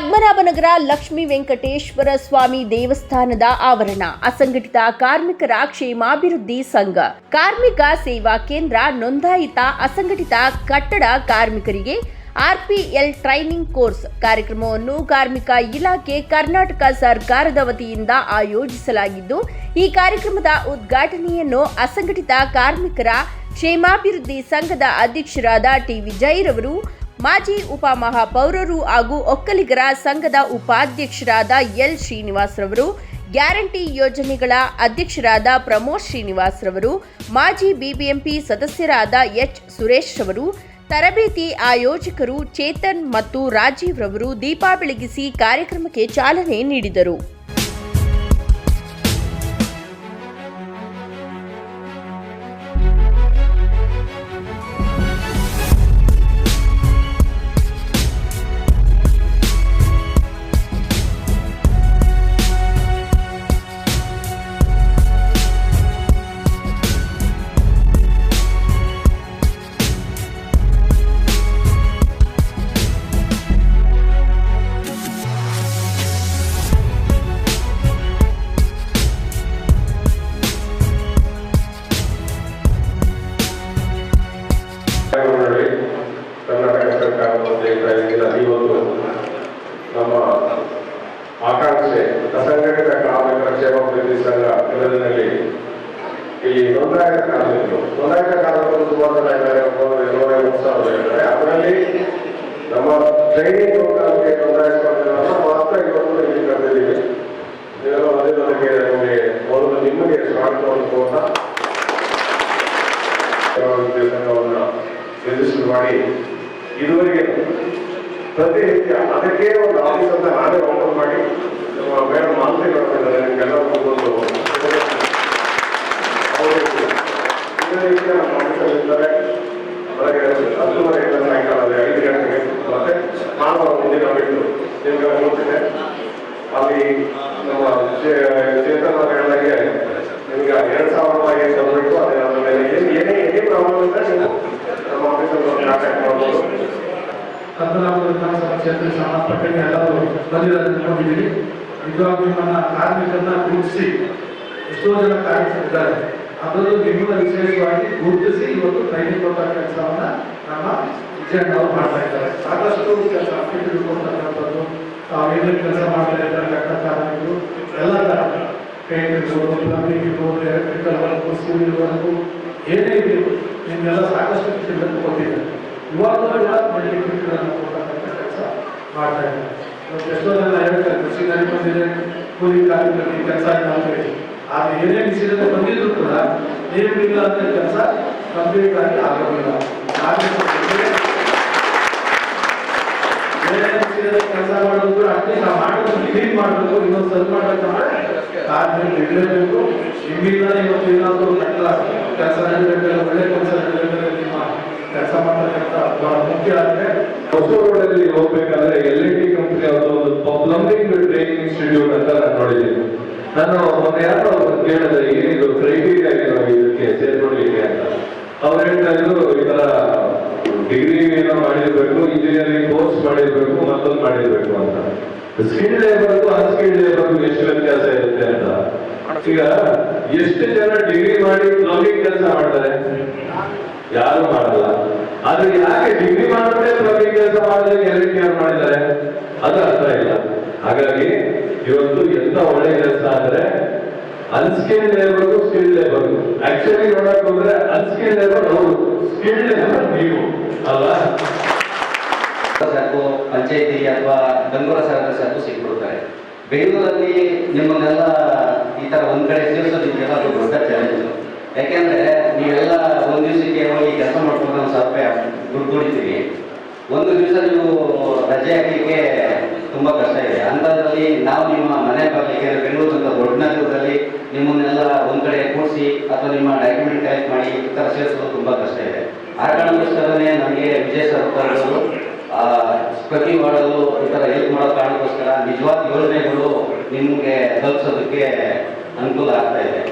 ಪದ್ಮನಾಭನಗರ ಲಕ್ಷ್ಮೀ ವೆಂಕಟೇಶ್ವರ ಸ್ವಾಮಿ ದೇವಸ್ಥಾನದ ಆವರಣ. ಅಸಂಘಟಿತ ಕಾರ್ಮಿಕರ ಕ್ಷೇಮಾಭಿವೃದ್ಧಿ ಸಂಘ. ಕಾರ್ಮಿಕ ಸೇವಾ ಕೇಂದ್ರ ನೋಂದಾಯಿತ ಅಸಂಘಟಿತ ಕಟ್ಟಡ ಕಾರ್ಮಿಕರಿಗೆ ಆರ್ಪಿಎಲ್ ಟ್ರೈನಿಂಗ್ ಕೋರ್ಸ್. ಕಾರ್ಯಕ್ರಮವನ್ನು ಕಾರ್ಮಿಕ ಇಲಾಖೆ ಕರ್ನಾಟಕ ಸರ್ಕಾರದ ವತಿಯಿಂದ ಆಯೋಜಿಸಲಾಗಿದ್ದು, ಈ ಕಾರ್ಯಕ್ರಮದ ಉದ್ಘಾಟನೆಯನ್ನು ಅಸಂಘಟಿತ ಕಾರ್ಮಿಕರ ಕ್ಷೇಮಾಭಿವೃದ್ಧಿ ಸಂಘದ ಅಧ್ಯಕ್ಷರಾದ ಟಿ ವಿಜಯರವರು ಮಾಜಿ ಉಪಮಹಾಪೌರರು ಹಾಗೂ ಒಕ್ಕಲಿಗರ ಸಂಘದ ಉಪಾಧ್ಯಕ್ಷರಾದ ಎಲ್ ಶ್ರೀನಿವಾಸ್ ರವರು ಗ್ಯಾರಂಟಿ ಯೋಜನೆಗಳ ಅಧ್ಯಕ್ಷರಾದ ಪ್ರಮೋದ್ ಶ್ರೀನಿವಾಸ್ ರವರು ಮಾಜಿ ಬಿಬಿಎಂಪಿ ಸದಸ್ಯರಾದ ಎಚ್ ಸುರೇಶ್ ರವರು ತರಬೇತಿ ಆಯೋಜಕರು ಚೇತನ್ ಮತ್ತು ರಾಜೀವ್ ರವರು ದೀಪ ಬೆಳಗಿಸಿ ಕಾರ್ಯಕ್ರಮಕ್ಕೆ ಚಾಲನೆ ನೀಡಿದರು. ಆಕಾಂಕ್ಷೆ, ಅಸಂಘಟಿತ ಕಾರ್ಮಿಕರ ಕ್ಷೇಮಾಭಿವೃದ್ಧಿ ಸಂಘ ಇದರಲ್ಲಿ ಈ ನೋಂದಾಯಿತ ಕಾರ್ಮಿಕರು ನೋಂದಾಯಿತ ಕಾರ್ಮಿಕರು ಸುಮಾರು ಜನ ಇದ್ದಾರೆ ಅದರಲ್ಲಿ ನಮ್ಮ ಟ್ರೈನಿಂಗ್ ಪ್ರೋಗ್ರಾಮ್ಗೆ ನೋಂದಾಯಿಸಿಕೊಂಡಿರೋದನ್ನ ಮಾತ್ರ ಇವತ್ತು ಇಲ್ಲಿ ಕರೆದಿದ್ದೀವಿ. ನೀವೆಲ್ಲ ನನಗೆ ನಮಗೆ ಮೊದಲು ನಿಮಗೆ ಸಂಘವನ್ನ ರಿಜಿಸ್ಟರ್ ಮಾಡಿ ಇದುವರೆಗೆ ಪ್ರತಿನಿತ್ಯ ಅದಕ್ಕೆ ಒಂದು ಆಫೀಸ್ ಅಂತ ನಾನೇ ಓಪನ್ ಮಾಡಿ ನಮ್ಮ ಮೇಡಮ್ ಮಾಂತ್ರಿಗಳಿದ್ದಾರೆ ನಿಮಗೆಲ್ಲ ಬಂದು ಅವರು ದಿನನಿತ್ಯ ನಮ್ಮ ಆಫೀಸಲ್ಲಿ ಇರ್ತಾರೆ ಬೆಳಗ್ಗೆ ಹತ್ತುವರೆಯಿಂದ ಸಾಯಂಕಾಲ ಐದು ಗಂಟೆಗೆ ಮತ್ತೆ ಭಾನುವಾರ ಮುಂದಿನ ಬಿಟ್ಟು ನಿಮ್ಗೆ ಗೊತ್ತಿದೆ ಅಲ್ಲಿ ನಮ್ಮ ಚೇ- ಚೇತನ ಅವ್ರು ಹೇಳಿದಾಗೆ ನಿಮ್ಗೆ ಎರಡ್ ಸಾವಿರ ರೂಪಾಯಿ ಬಂದ್ಬಿಟ್ಟು ಅದೇ ಅದ್ರ ಮೇಲೆ ಏನ್- ಏನೇ ಪ್ರಾಬ್ಲಮ್ ಇದ್ರೆ ನೀವು ನಮ್ಮ ಆಫೀಸಲ್ಲಿ ಕಾಂಟ್ಯಾಕ್ಟ್ ಮಾಡ್ಬೋದು ನಿಜವಾಗಿ ಕಾರ್ಮಿಕರನ್ನ ಗುರುತಿಸಿ ಎಷ್ಟೋ ಜನ ಅದರಲ್ಲೂ ವಿಭಿನ್ನ ವಿಶೇಷವಾಗಿ ಗುರುತಿಸಿ ಇವತ್ತು ಟ್ರೈನಿಂಗ್ ಕೊಟ್ಟ ಕೆಲಸವನ್ನ ನಮ್ಮ ವಿಜಯಣ್ಣ ಮಾಡ್ತಾ ಇದ್ದಾರೆ. ಸಾಕಷ್ಟು ಕೆಲಸ ಕೊಡ್ತಕ್ಕಂಥದ್ದು ಏನೇನು ಕೆಲಸ ಮಾಡ್ತಾ ಇದ್ದಾರೆ, ಕಟ್ಟಡ ಕಾರ್ಮಿಕರು, ಎಲ್ಲ ಥರ ಇರ್ಬೋದು plumbing electrical work civil work ಏನೇ ಇರಲಿ, ನಿಮಗೆಲ್ಲ ಸಾಕಷ್ಟು ಕೆಲಸ ಕೊಟ್ಟಿದ್ದಾರೆ. ಇವಾಗ ಕೂಡ ಮಲ್ಟಿಪ್ಲಿಕ್ಗಳನ್ನು ಕೊಡ್ತಕ್ಕಂಥ ಕೆಲಸ ಮಾಡ್ತಾ ಇದ್ದಾರೆ. ಎಷ್ಟೋ ಜನ ಹೇಳ್ತಾರೆ, ಕೃಷಿ ಬಂದಿದೆ ಕೂಲಿ ಕಾರ್ಮಿಕರಿಗೆ ಕೆಲಸ ಅಂತ ಹೇಳಿ. ಆದ್ರೆ ಏನೇ ವಿಷಯದಲ್ಲಿ ಬಂದಿದ್ರು ಕೂಡ ನೇಮಿಲ್ಲ ಅಂತ ಕೆಲಸ ಕಂಪ್ಲೀಟ್ ಆಗಿ ಆಗೋದಿಲ್ಲ ಕೆಲಸ ಮಾಡೋದು ಅಟ್ಲೀಸ್ಟ್ ನಾವು ಮಾಡೋದು ಡಿಲೀಟ್ ಮಾಡಬೇಕು ಇನ್ನೊಂದು ಸರಿ ಮಾಡ್ಬೇಕಂದ್ರೆ ಕಾರ್ಮಿಕ ಇಡಲೇಬೇಕು ಹಿಂಗಿಲ್ಲ ಇವತ್ತು ಏನಾದರೂ ಕಟ್ಟಡ ಕೆಲಸ ನಡೀಬೇಕಲ್ಲ, ಒಳ್ಳೆ ಕೆಲಸ ನಡೀಬೇಕಾದ್ರೆ ನಿಮ್ಮ ಕೆಲಸ ಮಾಡತಕ್ಕಂಥ ಬಹಳ ಮುಖ್ಯ ಆದರೆ ಹೊಸ ರೋಡಲ್ಲಿ ಹೋಗ್ಬೇಕಾದ್ರೆ ಎಲ್ ಇ ಟಿ ಕಂಪನಿ ಒಂದು ಪ್ಲಂಬಿಂಗ್ ಟ್ರೈನಿಂಗ್ ಇನ್ಸ್ಟಿಟ್ಯೂಟ್ ಅಂತ ನಾನು ನೋಡಿದ್ದೀನಿ. ನಾನು ಮೊನ್ನೆ ಯಾರೋ ಕೇಳಿದ್ರೆ ಕೇಳಿದೆ ಏನಿದು ಕ್ರೈಟೀರಿಯಾ ಏನು ಇದಕ್ಕೆ ಸೇರ್ಕೊಳ್ಳಿಕ್ಕೆ ಅಂತ. ಅವ್ರು ಹೇಳ್ತಾ ಇದ್ರು ಡಿಗ್ರಿ ಏನೋ ಮಾಡಿರ್ಬೇಕು ಇಂಜಿನಿಯರಿಂಗ್ ಕೋರ್ಸ್ ಮಾಡಿರ್ಬೇಕು, ಮತ್ತೊಂದು ಮಾಡಿರ್ಬೇಕು ಅಂತ. ಸ್ಕಿಲ್ ಲೇಬರ್ಗೂ ಅನ್ಸ್ಕಿಲ್ ಲೇಬರ್ಗೂ ಎಷ್ಟು ವ್ಯತ್ಯಾಸ ಇರುತ್ತೆ ಅಂತ. ಈಗ ಎಷ್ಟು ಜನ ಡಿಗ್ರಿ ಮಾಡಿ ಪ್ಲಂಬಿಂಗ್ ಕೆಲಸ ಮಾಡ್ತಾರೆ? ಯಾರು ಮಾಡಲ್ಲ. ಆದ್ರೆ ಯಾಕೆ ಡಿಗ್ರಿ ಮಾಡಿದ್ರೆ ಪ್ಲಂಬಿಂಗ್ ಕೆಲಸ ಮಾಡಿದ್ರೆ ಯಾರು ಮಾಡಿದ್ದಾರೆ? ಅದು ಅರ್ಥ ಇಲ್ಲ. ಹಾಗಾಗಿ ಇವತ್ತು ಎಂತ ಒಳ್ಳೆ ಕೆಲಸ ಅಂದ್ರೆ unskilled labour skilled labour actually ನೋಡಕ್ ಹೋದ್ರೆ ಅನ್ಸ್ಕಿಲ್ಡ್ ಲೇಬರ್ ಅವರು ಸ್ಕಿಲ್ಡ್ ಲೇಬರ್ ನೀವು. ಅಲ್ಲ ಸಾಕು, ಪಂಚಾಯತಿ ಅಥವಾ ಗಂಗೂರ ಸರ್ಕಾರ ಸಾಕು ಸಿಕ್ಕಿಬಿಡ್ತಾರೆ ಬೆಂಗಳೂರಲ್ಲಿ ನಿಮ್ಮನ್ನೆಲ್ಲ ಈ ತರ ಒಂದ್ ಕಡೆ ಇದೆಲ್ಲ ಒಂದು ದೊಡ್ಡ ಚಾಲೆಂಜ್ ಯಾಕೆಂದ್ರೆ ನೀವೆಲ್ಲ ಒಂದ್ ದಿವಸಕ್ಕೆ ಹೋಗಿ ಕೆಲಸ ಮಾಡ್ಕೊಂಡು ನಾವು ಸಾವಿರ ರೂಪಾಯಿ ದುಡ್ಡು ದುಡಿತೀವಿ ಒಂದು ದಿವಸ ನೀವು ರಜೆ ಹಾಕಲಿಕ್ಕೆ ತುಂಬಾ ಕಷ್ಟ ಇದೆ. ಅಂಥದ್ರಲ್ಲಿ ನಾವು ನಿಮ್ಮ ಮನೆ ಬರಲಿಕ್ಕೆ ಬೆಂಗಳೂರು ಅಂತ ದೊಡ್ಡ ನಗರದಲ್ಲಿ ನಿಮ್ಮನ್ನೆಲ್ಲ ಒಂದ್ ಕಡೆ ಕೂಡಿಸಿ ಅಥವಾ ನಿಮ್ಮ ಡಾಕ್ಯುಮೆಂಟ್ ಕಲೆಕ್ಟ್ ಮಾಡಿ ಈ ತರ ಸೇರಿಸೋದು ತುಂಬಾ ಕಷ್ಟ ಇದೆ. ಆ ಕಾರಣಕ್ಕೋಸ್ಕರನೇ ನಮಗೆ ವಿಜಯ ಸರ್ಕಾರಗಳು ಪ್ರತಿ ಮಾಡಲು ಈ ಥರ ಹೆಲ್ಪ್ ಮಾಡೋ ಕಾರಣಕ್ಕೋಸ್ಕರ ನಿಜವಾದ ಯೋಜನೆಗಳು ನಿಮಗೆ ತಲುಪಿಸೋದಕ್ಕೆ ಅನುಕೂಲ ಆಗ್ತಾ ಇದೆ.